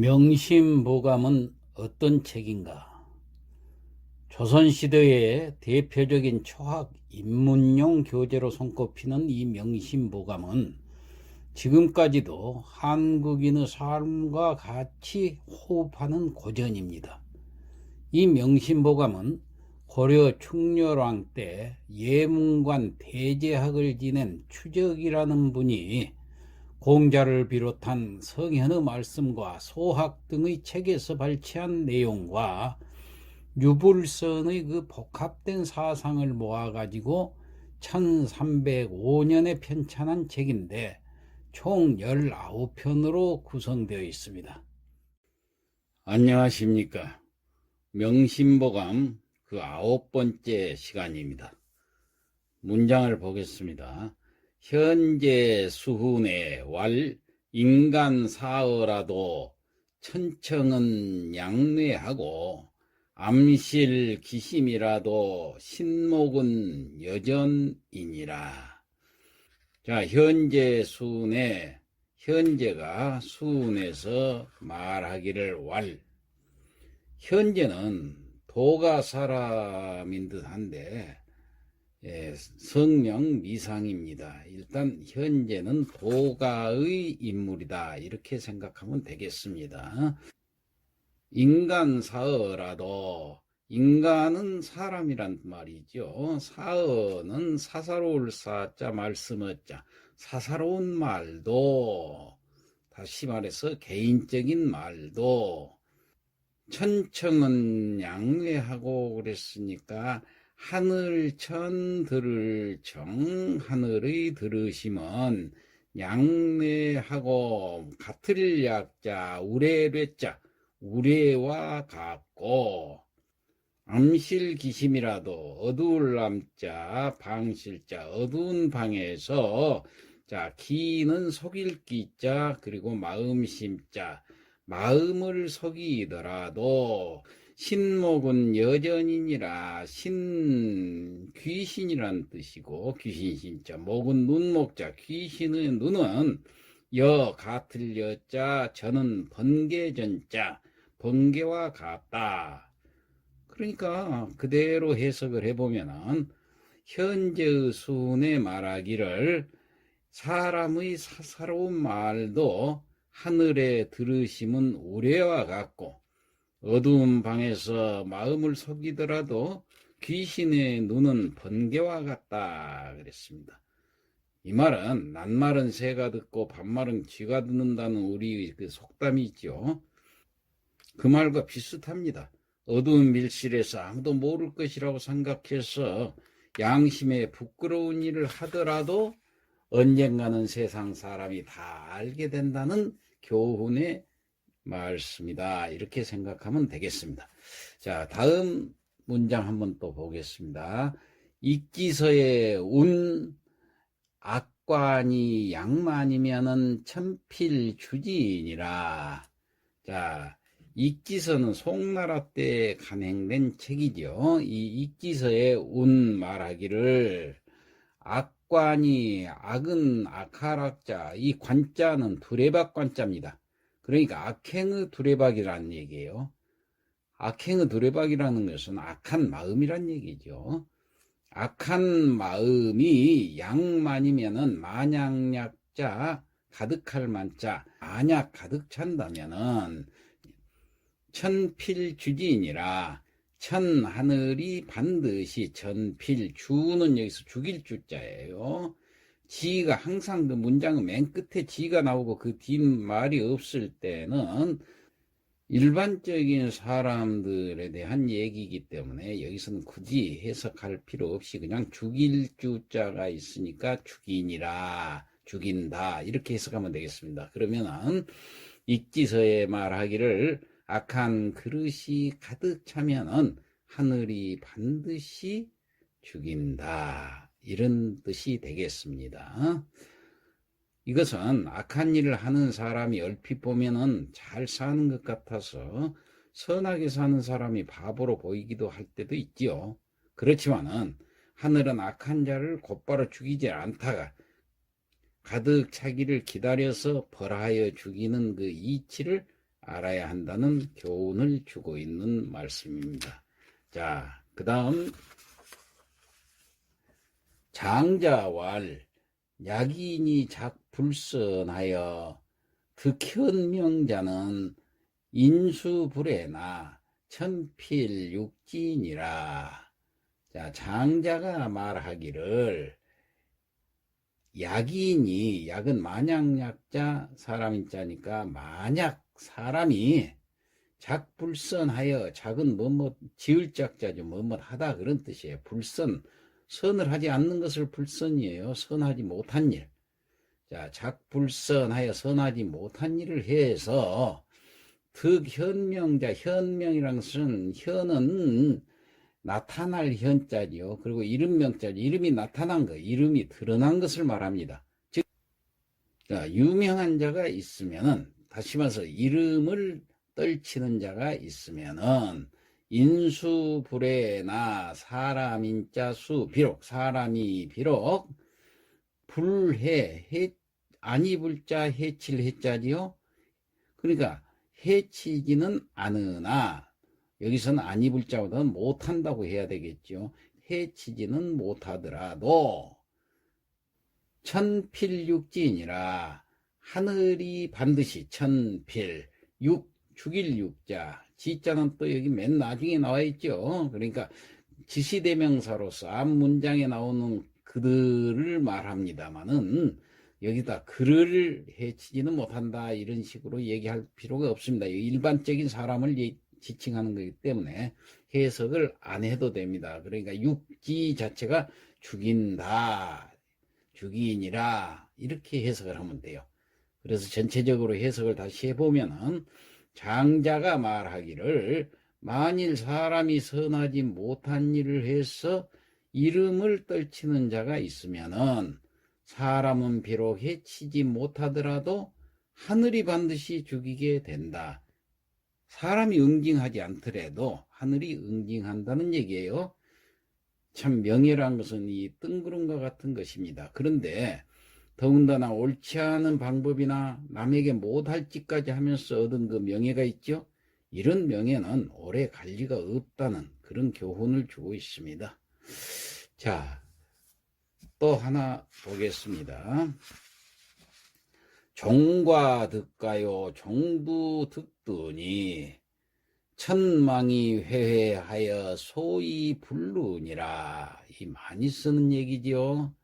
명심보감은 어떤 책인가? 조선시대의 대표적인 초학 입문용 교재로 손꼽히는 이 명심보감은 지금까지도 한국인의 삶과 같이 호흡하는 고전입니다. 이 명심보감은 고려 충렬왕 때 예문관 대제학을 지낸 추적이라는 분이 공자를 비롯한 성현의 말씀과 소학 등의 책에서 발췌한 내용과 유불선의 그 복합된 사상을 모아가지고 1305년에 편찬한 책인데 총 19편으로 구성되어 있습니다. 안녕하십니까. 명심보감 그 아홉 번째 시간입니다. 문장을 보겠습니다. 현재 수훈의 왈 인간 사어라도 천청은 양뇌하고 암실 기심이라도 신목은 여전이니라. 자, 현재 수훈의 현재가 수훈에서 말하기를 왈 현재는 도가 사람인 듯한데 예, 성명 미상입니다. 일단 현재는 도가의 인물이다 이렇게 생각하면 되겠습니다. 인간 사어라도 인간은 사람이란 말이죠. 사어는 사사로울 사자 말씀어자 사사로운 말도 다시 말해서 개인적인 말도 천청은 양회하고 그랬으니까 하늘천 들을 정 하늘의 들으심은 양내하고 같을 약자 우레뢰자 우레와 같고 암실 기심이라도 어두울 남자 방실자 어두운 방에서 자 기는 속일 기자 그리고 마음 심자 마음을 속이더라도 신목은 여전이니라 신 귀신이란 뜻이고 귀신 신자 목은 눈목자 귀신의 눈은 여 같을 여자 저는 번개 전자 번개와 같다. 그러니까 그대로 해석을 해보면은 현재의 수훈의 말하기를 사람의 사사로운 말도 하늘에 들으심은 우레와 같고 어두운 방에서 마음을 속이더라도 귀신의 눈은 번개와 같다 그랬습니다. 이 말은 낱말은 새가 듣고 반말은 쥐가 듣는다는 우리 그 속담이 있죠. 그 말과 비슷합니다. 어두운 밀실에서 아무도 모를 것이라고 생각해서 양심에 부끄러운 일을 하더라도 언젠가는 세상 사람이 다 알게 된다는 교훈의 말씀이다. 이렇게 생각하면 되겠습니다. 자, 다음 문장 한번 또 보겠습니다. 익기서의 운 악관이 양만이면은 천필 주지이니라. 자, 익기서는 송나라 때 간행된 책이죠. 이 익기서의 운 말하기를 악관이 악은 악하락자, 이 관자는 두레박 관자입니다. 그러니까 악행의 두레박이라는 얘기예요. 악행의 두레박이라는 것은 악한 마음이란 얘기죠. 악한 마음이 양만이면은 만약약자 가득할 만자 만약 가득 찬다면은 천필주지이니라 천 하늘이 반드시 천필 주는 여기서 죽일 주자예요. 지가 항상 그 문장의 맨 끝에 지가 나오고 그 뒷말이 없을 때는 일반적인 사람들에 대한 얘기이기 때문에 여기서는 굳이 해석할 필요 없이 그냥 죽일 주자가 있으니까 죽이니라 죽인다 이렇게 해석하면 되겠습니다. 그러면은 익지서에 말하기를 악한 그릇이 가득 차면은 하늘이 반드시 죽인다. 이런 뜻이 되겠습니다. 이것은 악한 일을 하는 사람이 얼핏 보면은 잘 사는 것 같아서 선하게 사는 사람이 바보로 보이기도 할 때도 있지요. 그렇지만은 하늘은 악한 자를 곧바로 죽이지 않다가 가득 차기를 기다려서 벌하여 죽이는 그 이치를 알아야 한다는 교훈을 주고 있는 말씀입니다. 자, 그 다음 장자왈 약인이 작불선하여 득현명자는 인수불에나 천필육진이라. 자, 장자가 말하기를 약인이 약은 만약약자 사람인자니까 만약 사람이 작불선하여 작은 뭐뭐 지을 작자죠 뭐뭐 하다 그런 뜻이에요 불선 선을 하지 않는 것을 불선이에요 선하지 못한 일 자, 작불선하여 선하지 못한 일을 해서 득현명자 현명이란 것은 현은 나타날 현자지요. 그리고 이름명자지. 이름이 나타난 거, 이름이 드러난 것을 말합니다. 즉, 자, 유명한 자가 있으면은, 다시 말해서 이름을 떨치는 자가 있으면은, 인수불에나 사람인자 수, 비록, 사람이 비록, 불해, 해, 아니 불자 해칠 해자지요. 그러니까, 해치지는 않으나, 여기서는 안 입을 자보다는 못한다고 해야 되겠죠. 해치지는 못하더라도 천필육지이니라 하늘이 반드시 천필 육 죽일 육자 지자는 또 여기 맨 나중에 나와 있죠. 그러니까 지시대명사로서 앞 문장에 나오는 그들을 말합니다마는 여기다 그를 해치지는 못한다 이런 식으로 얘기할 필요가 없습니다. 일반적인 사람을 지칭하는 거기 때문에 해석을 안 해도 됩니다. 그러니까 육지 자체가 죽인다, 죽이니라 이렇게 해석을 하면 돼요. 그래서 전체적으로 해석을 다시 해보면은 장자가 말하기를 만일 사람이 선하지 못한 일을 해서 이름을 떨치는 자가 있으면은 사람은 비록 해치지 못하더라도 하늘이 반드시 죽이게 된다. 사람이 응징하지 않더라도 하늘이 응징한다는 얘기예요. 참 명예란 것은 이 뜬구름과 같은 것입니다. 그런데 더군다나 옳지 않은 방법이나 남에게 못할 짓까지 하면서 얻은 그 명예가 있죠. 이런 명예는 오래 갈 리가 없다는 그런 교훈을 주고 있습니다. 자, 또 하나 보겠습니다. 종과 득가요 종부 득두니 천망이 회회하여 소위 불루니라 이 많이 쓰는 얘기지요.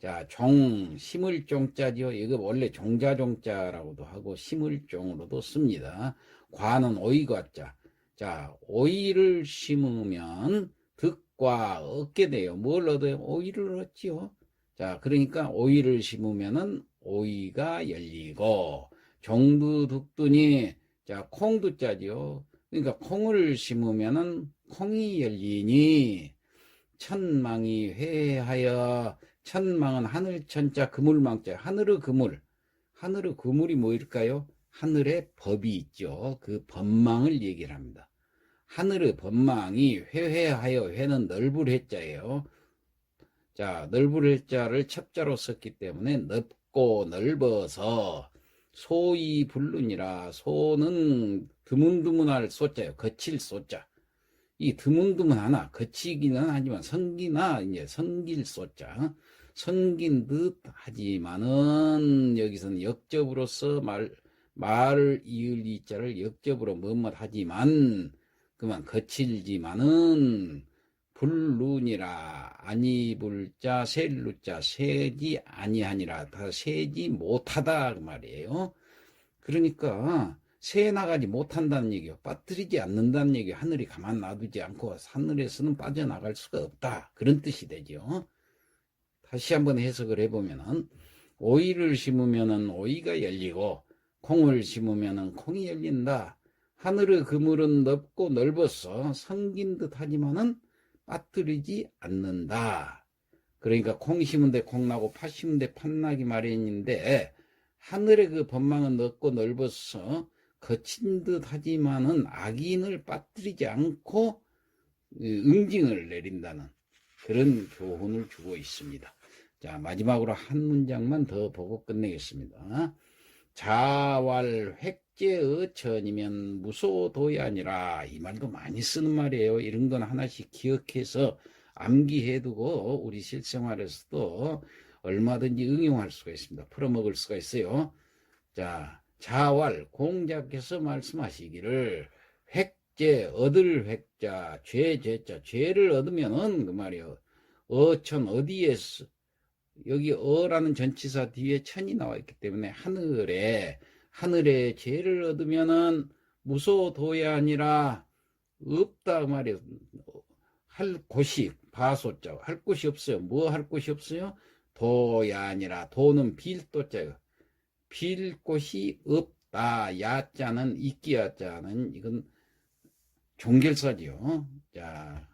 자, 종, 심을 종자지요. 이거 원래 종자종자라고도 하고 심을 종으로도 씁니다. 과는 오이과자. 자, 오이를 심으면 득과 얻게 돼요. 뭘 얻어요? 오이를 얻지요. 자, 그러니까 오이를 심으면은 오이가 열리고 종두둑두니 자 콩두자지요. 그러니까 콩을 심으면은 콩이 열리니 천망이 회하여 천망은 하늘 천자 그물망자 하늘의 그물 하늘의 그물이 뭐일까요? 하늘의 법이 있죠. 그 법망을 얘기를 합니다. 하늘의 법망이 회회하여 회는 넓을 해자예요. 자, 넓을 해자를 첩자로 썼기 때문에 넓고 넓어서 소이 불륜이라 소는 드문드문할 소자요 거칠 소자. 이 드문드문하나 거치기는 하지만 성기나 이제 성길 소자. 성긴 듯 하지만은 여기서는 역접으로서 말 말을 이을 이자를 역접으로 뭐뭐 하지만 그만 거칠지만은 불룬이라 아니 불자 셀루자 세지 아니하니라 다 세지 못하다 그 말이에요. 그러니까 새 나가지 못한다는 얘기요. 빠뜨리지 않는다는 얘기 하늘이 가만 놔두지 않고 하늘에서는 빠져나갈 수가 없다. 그런 뜻이 되죠. 다시 한번 해석을 해보면은 오이를 심으면은 오이가 열리고 콩을 심으면은 콩이 열린다. 하늘의 그물은 넓고 넓어서 성긴 듯 하지만은 빠뜨리지 않는다. 그러니까 콩 심은데 콩 나고 팥 심은데 팥 나기 마련인데 하늘의 그 법망은 넓고 넓어서 거친 듯 하지만은 악인을 빠뜨리지 않고 응징을 내린다는 그런 교훈을 주고 있습니다. 자, 마지막으로 한 문장만 더 보고 끝내겠습니다. 자왈 획제어천이면 무소도이 아니라 이 말도 많이 쓰는 말이에요. 이런 건 하나씩 기억해서 암기해두고 우리 실생활에서도 얼마든지 응용할 수가 있습니다. 풀어먹을 수가 있어요. 자, 자왈 공자께서 말씀하시기를 획제 얻을 획자 죄죄자 죄를 얻으면은 그 말이요. 어천 어디에서 여기 어라는 전치사 뒤에 천이 나와 있기 때문에 하늘에 하늘에 죄를 얻으면은 무소도이 아니라 없다 그 말이에요. 할 곳이 바소자 할 곳이 없어요. 뭐 할 곳이 없어요? 도야 아니라 도는 빌도자예요. 빌 곳이 없다. 야자는 있기야자는 이건 종결사지요. 자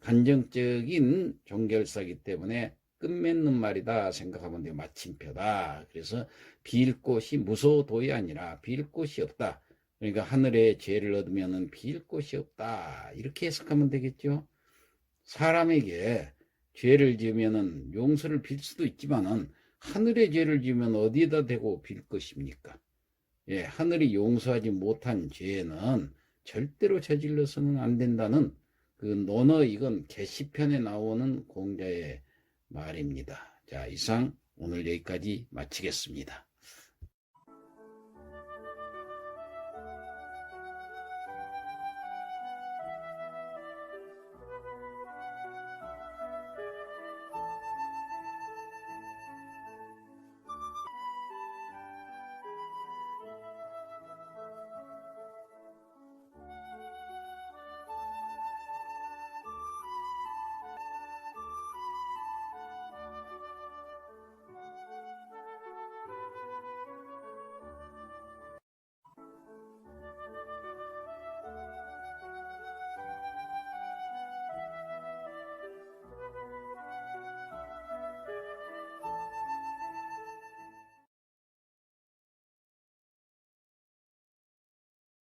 간정적인 종결사기 때문에 끝맺는 말이다 생각하면 돼요. 마침표다. 그래서 빌 곳이 무소도이 아니라 빌 곳이 없다. 그러니까 하늘에 죄를 얻으면은 빌 곳이 없다. 이렇게 해석하면 되겠죠. 사람에게 죄를 지으면은 용서를 빌 수도 있지만은 하늘에 죄를 지으면 어디에다 대고 빌 것입니까? 예, 하늘이 용서하지 못한 죄는 절대로 저질러서는 안 된다는 그 논어 이건 게시편에 나오는 공자의 말입니다. 자, 이상 오늘 여기까지 마치겠습니다.